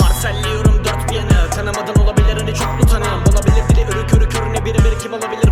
Parselliyorum dört bir yanı Tanımadın olabilir hani çok utanırım Olabilir dili örük örük örüne biri bir kim olabilir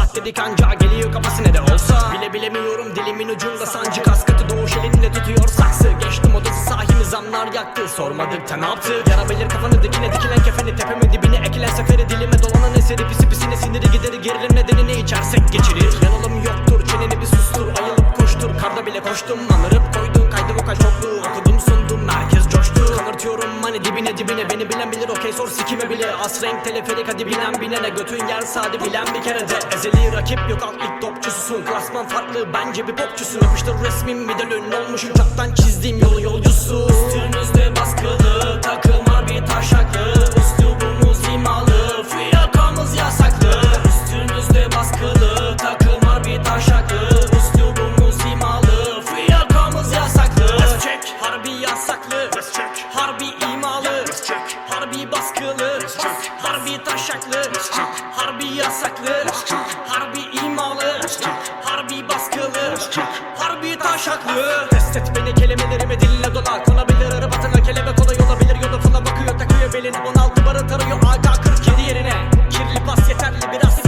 stat dedik anca Geliyor kafası ne de olsa. Bile bilemiyorum dilimin ucunda sancı Kaskatı doğuş elinde tutuyor saksı. Geçtim odası sahibi zamlar yaktı. Sormadık da ne yaptı? Yara belir kafanı dikine dikilen kefeni. Tepeme dibine ekilen seferi. Dilime dolanan eseri. Pisi pisine siniri. Gideri Gerilim nedenini içersek geçirir dibine Beni bilen bilir okey sor sikime bile. As renk teleferik hadi bilen binene Götün yer sade bilen bir kere de. Ezeli rakip yok alt lig topçususun. Klasman farklı bence bir popçusun. Yapıştır resmim bir de olmuşum Çoktan çizdiğim yolu yolcusu Harbi yasaklı Harbi imalı Harbi baskılı Harbi taşaklı. Test et beni kelimelerime dille dolar Konabilir arabatına kelebek kolay olabilir. Yoda bakıyor takıyor belini. 16 barı tarıyor AK-47 yerine. Kirli pas yeterli biraz